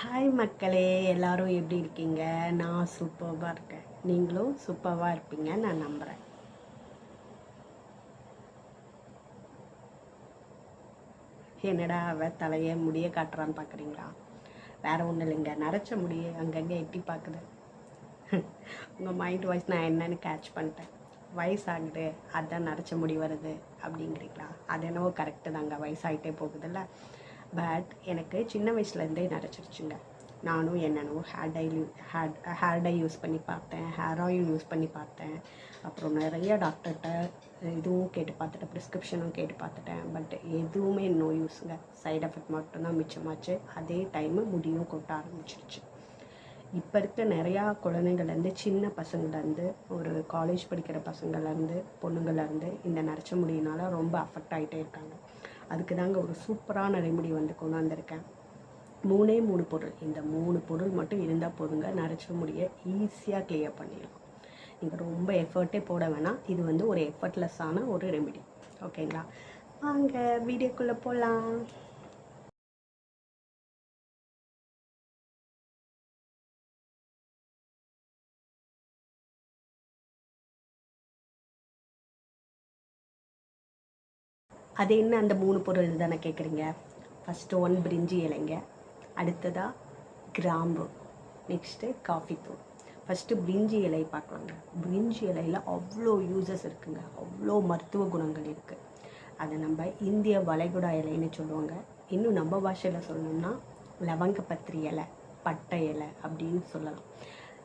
Hi மக்களே. எல்லாரும் எப்படி இருக்கீங்க? நான் சூப்பராக இருக்கேன். நீங்களும் சூப்பராக இருப்பீங்க நான் நம்புகிறேன் என்னடா அவ தலையை முடிய காட்டுறான்னு பார்க்குறீங்களா வேற ஒன்றும் இல்லைங்க. நரைச்ச முடிய அங்கங்கே எட்டி பார்க்குது உங்கள் மைண்ட் வாய்ஸ் நான் என்னன்னு கேட்ச் பண்ணிட்டேன். வயசாகுது அதான் நரைச்ச முடி வருது அப்படிங்கிறீங்களா? அது என்னவோ கரெக்டு தாங்க. வயசாகிட்டே போகுதுல்ல. பட் எனக்கு சின்ன வயசுலேருந்தே நரைச்சிருச்சுங்க நானும் என்னென்னவோ hair dye hair hair dye use பண்ணி பார்த்தேன். ஹேர் ஆயில் யூஸ் பண்ணி பார்த்தேன். அப்புறம் நிறைய டாக்டர்கிட்ட இதுவும் கேட்டு பார்த்துட்டேன். ப்ரிஸ்கிரிப்ஷனும் கேட்டு பார்த்துட்டேன். பட் எதுவுமே நோ யூஸுங்க சைட் எஃபெக்ட் மட்டும்தான் மிச்சமாச்சு. அதே டைமு முடியும் கொட்ட ஆரம்பிச்சிருச்சு. இப்போ இருக்க நிறையா குழந்தைங்கள்லேருந்து சின்ன பசங்கள்லேருந்து ஒரு காலேஜ் படிக்கிற பசங்கள்லேருந்து பொண்ணுங்கள்லேருந்து இந்த நரைச்ச முடியினால ரொம்ப அஃபெக்ட் ஆகிட்டே இருக்காங்க. அதுக்கு தாங்க ஒரு சூப்பரான ரெமெடி வந்து கொண்டாந்துருக்கேன். மூணே மூணு பொருள். இந்த மூணு பொருள் மட்டும் இருந்தால் போதுங்க. நரைச்ச முடியை ஈஸியாக கிளியர் பண்ணிடலாம். நீங்கள் ரொம்ப எஃபர்ட்டே போட வேணாம். இது வந்து ஒரு எஃபர்ட்லெஸ்ஸான ஒரு ரெமெடி. ஓகேங்களா? வாங்க வீடியோக்குள்ளே போகலாம் அது என்ன அந்த மூணு பொருள் தானே கேட்குறீங்க ஃபஸ்ட்டு ஒன் பிரிஞ்சி இலைங்க. அடுத்ததாக கிராம்பு. நெக்ஸ்ட்டு காஃபி தூள். ஃபஸ்ட்டு பிரிஞ்சி இலை பார்க்கலாங்க. பிரிஞ்சி இலையில் அவ்வளோ யூசஸ் இருக்குங்க. அவ்வளோ மருத்துவ குணங்கள் இருக்குது அதை நம்ம இந்திய வளைகுடா இலைன்னு சொல்லுவாங்க. இன்னும் நம்ம பாஷையில் சொல்லணும்னா லவங்கப்பத்திரி இலை பட்டை இலை அப்படின்னு சொல்லலாம்.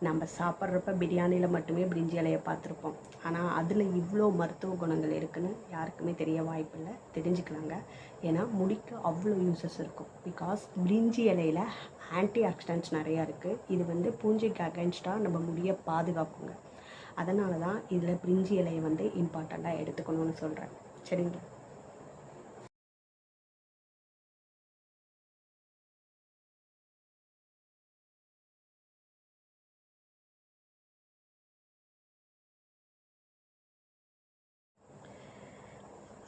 நம்ம சாப்பிட்றப்ப பிரியாணியில் மட்டுமே பிரிஞ்சி இலையை பார்த்துருப்போம். ஆனால் அதில் இவ்வளோ மருத்துவ குணங்கள் இருக்குன்னு யாருக்குமே தெரிய வாய்ப்பில்லை. தெரிஞ்சுக்கலாங்க. ஏன்னா முடிக்க அவ்வளோ யூசஸ் இருக்கும். பிகாஸ் பிரிஞ்சி இலையில் ஆன்டி ஆக்சிடென்ட்ஸ் நிறையா இருக்குது இது வந்து பூஞ்சைக்கு அகேன்ஸ்டாக நம்ம முடியை பாதுகாப்புங்க அதனால தான் இதில் பிரிஞ்சி இலையை வந்து இம்பார்ட்டண்ட்டாக எடுத்துக்கணும்னு சொல்கிறேன் சரிங்களா?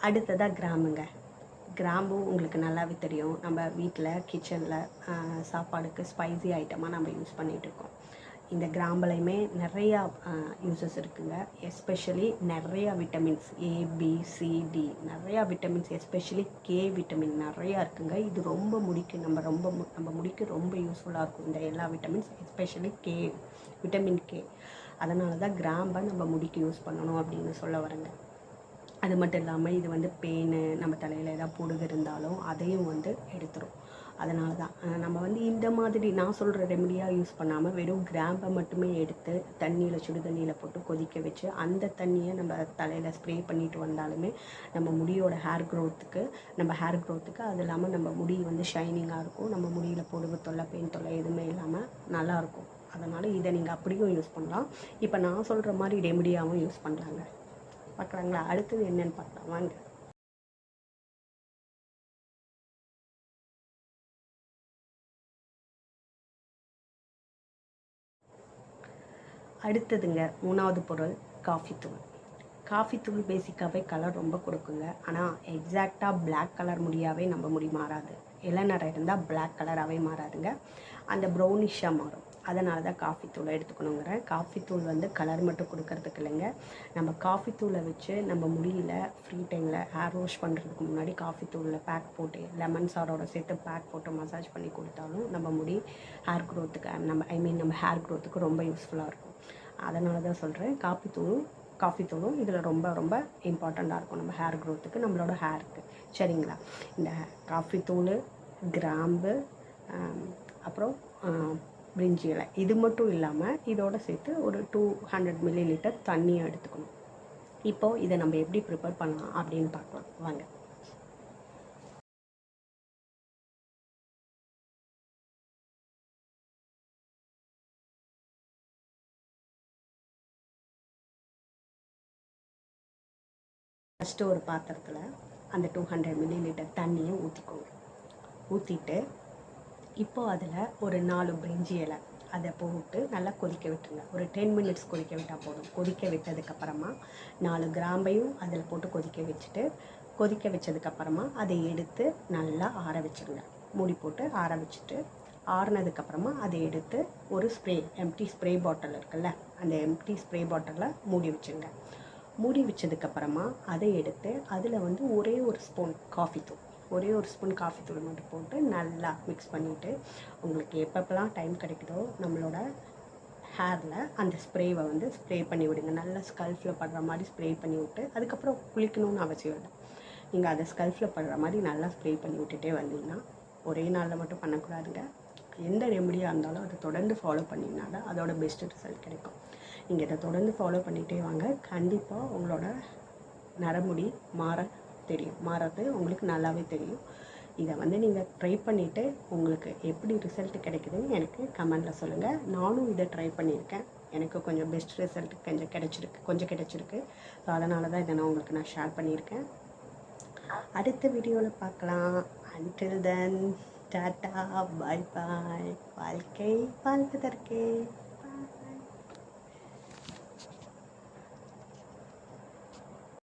அடுத்ததாக கிராமுங்க. கிராம்பும் உங்களுக்கு நல்லாவே தெரியும். நம்ம வீட்டில் கிச்சனில் சாப்பாடுக்கு ஸ்பைசி ஐட்டமாக நம்ம யூஸ் பண்ணிகிட்டு இருக்கோம். இந்த கிராம்புலையுமே நிறையா யூசஸ் இருக்குங்க. எஸ்பெஷலி நிறையா vitamins A B C D நிறையா விட்டமின்ஸ் எஸ்பெஷலி கே விட்டமின் நிறையா இருக்குங்க. இது ரொம்ப முடிக்கு நம்ம ரொம்ப மு- நம்ம முடிக்கு ரொம்ப யூஸ்ஃபுல்லாக இருக்கும். இந்த எல்லா vitamins especially K vitamin K அதனால தான் கிராம்பை நம்ம முடிக்கு யூஸ் பண்ணணும் அப்படின்னு சொல்ல வரேங்க. அது மட்டும் இல்லாமல் இது வந்து பேனு நம்ம தலையில் ஏதாவது பொடுகு இருந்தாலும் அதையும் வந்து எடுத்துரும். அதனால தான் நம்ம வந்து இந்த மாதிரி நான் சொல்கிற ரெமடியாக யூஸ் பண்ணாமல் வெறும் கிராம்பை மட்டுமே எடுத்து தண்ணியில் சுடு தண்ணியில் போட்டு கொதிக்க வச்சு அந்த தண்ணியை நம்ம தலையில் ஸ்ப்ரே பண்ணிட்டு வந்தாலுமே நம்ம முடியோட ஹேர் க்ரோத்துக்கு நம்ம ஹேர் க்ரோத்துக்கு அது இல்லாமல் நம்ம முடி வந்து ஷைனிங்காக இருக்கும். நம்ம முடியில் பொடுகு தொல்லை பெயின் தொல்லை எதுவுமே இல்லாமல் நல்லாயிருக்கும் அதனால் இதை நீங்கள் அப்படியும் யூஸ் பண்ணலாம். இப்போ நான் சொல்கிற மாதிரி ரெமடியாகவும் யூஸ் பண்ணலாங்க. பார்க்கலாங்களா? அடுத்தது என்னன்னு பார்க்கலாம். வாங்க. அடுத்ததுங்க மூணாவது பொருள் காஃபி தூள். காஃபி தூள் பேசிக்காகவே கலர் ரொம்ப கொடுக்குங்க. ஆனால் எக்ஸாக்டாக பிளாக் கலர் முடியாவே நம்ம முடி மாறாது. இளநரை இருந்தால் பிளாக் கலராகவே மாறாதுங்க. அந்த ப்ரௌனிஷாக மாறும். அதனால தான் காஃபி தூளை எடுத்துக்கணுங்கிறேன் காஃபி தூள் வந்து கலர் மட்டும் கொடுக்கறதுக்கு இல்லைங்க. நம்ம காஃபி தூளை வச்சு நம்ம முடியல ஃப்ரீ டைமில் ஹேர் வாஷ் பண்ணுறதுக்கு முன்னாடி காஃபி தூளில் பேக் போட்டு லெமன் சாரோட சேர்த்து பேக் போட்டு மசாஜ் பண்ணி கொடுத்தாலும் நம்ம முடி ஹேர் க்ரோத்துக்கு நம்ம ஐ மீன் நம்ம ஹேர் க்ரோத்துக்கு ரொம்ப யூஸ்ஃபுல்லாக இருக்கும். அதனால தான் சொல்கிறேன் காஃபி தூளும் காஃபி தூளும் இதில் ரொம்ப ரொம்ப இம்பார்ட்டண்ட்டாக இருக்கும். நம்ம ஹேர் க்ரோத்துக்கு நம்மளோட ஹேருக்கு சரிங்களா? இந்த காஃபி தூள் கிராம்பு அப்புறம் பிரிஞ்சி இலை இது மட்டும் இல்லாமல் இதோட சேர்த்து ஒரு டூ ஹண்ட்ரட் மில்லி லிட்டர் தண்ணியை எடுத்துக்கணும். இப்போது இதை நம்ம எப்படி ப்ரிப்பேர் பண்ணலாம் அப்படின்னு பார்க்கலாம். வாங்க. ஃபஸ்ட்டு ஒரு பாத்திரத்தில் அந்த டூ ஹண்ட்ரட் மில்லி லிட்டர் தண்ணியை ஊற்றிக்கோங்க ஊற்றிட்டு இப்போ அதில் ஒரு நாலு பிரிஞ்சி இலை. அதை போட்டு நல்லா கொதிக்க விட்டுருங்க. ஒரு டென் மினிட்ஸ் கொதிக்க விட்டால் போதும். கொதிக்க விட்டதுக்கப்புறமா நாலு கிராம்பையும் அதில் போட்டு கொதிக்க வச்சுட்டு கொதிக்க வச்சதுக்கப்புறமா அதை எடுத்து நல்லா ஆற வச்சுருங்க. மூடி போட்டு ஆற வச்சுட்டு ஆறுனதுக்கப்புறமா அதை எடுத்து ஒரு ஸ்ப்ரே எம்டி ஸ்ப்ரே பாட்டில் இருக்குல்ல அந்த எம்டி ஸ்ப்ரே பாட்டிலில் மூடி வச்சுருங்க. மூடி வச்சதுக்கப்புறமா அதை எடுத்து அதில் வந்து ஒரே ஒரு ஸ்பூன் காஃபி தூள். ஒரே ஒரு ஸ்பூன் காஃபி தூள் மட்டும் போட்டு நல்லா மிக்ஸ் பண்ணிவிட்டு உங்களுக்கு எப்பப்பெல்லாம் டைம் கிடைக்குதோ நம்மளோட ஹேரில் அந்த ஸ்ப்ரேவை வந்து ஸ்ப்ரே பண்ணி விடுங்க. நல்லா ஸ்கல்ஃபில் படுற மாதிரி ஸ்ப்ரே பண்ணி விட்டு அதுக்கப்புறம் குளிக்கணும்னு அவசியம் இல்லை. நீங்கள் அதை ஸ்கல்ஃபில் படுற மாதிரி நல்லா ஸ்ப்ரே பண்ணி விட்டுட்டே வந்தீங்கன்னா ஒரே நாளில் மட்டும் பண்ணக்கூடாதுங்க. எந்த ரெமடியாக இருந்தாலும் அதை தொடர்ந்து ஃபாலோ பண்ணிங்கனால அதோட பெஸ்ட் ரிசல்ட் கிடைக்கும். நீங்கள் இதை தொடர்ந்து ஃபாலோ பண்ணிகிட்டே வாங்க. கண்டிப்பாக உங்களோட நரமுடி மாற தெரியும். மாறது உங்களுக்கு நல்லாவே தெரியும். இதை வந்து நீங்கள் ட்ரை பண்ணிவிட்டு உங்களுக்கு எப்படி ரிசல்ட் கிடைக்குதுன்னு எனக்கு கமெண்டில் சொல்லுங்கள் நானும் இதை ட்ரை பண்ணியிருக்கேன். எனக்கு கொஞ்சம் பெஸ்ட் ரிசல்ட் கொஞ்சம் கிடச்சிருக்கு கொஞ்சம் கிடச்சிருக்கு. ஸோ அதனால தான் இதை நான் உங்களுக்கு நான் ஷேர் பண்ணியிருக்கேன். அடுத்த வீடியோவில் பார்க்கலாம். அன்டில் தென் டாட்டா பாய் பாய் வாழ்க்கை வாழ்வதற்கே.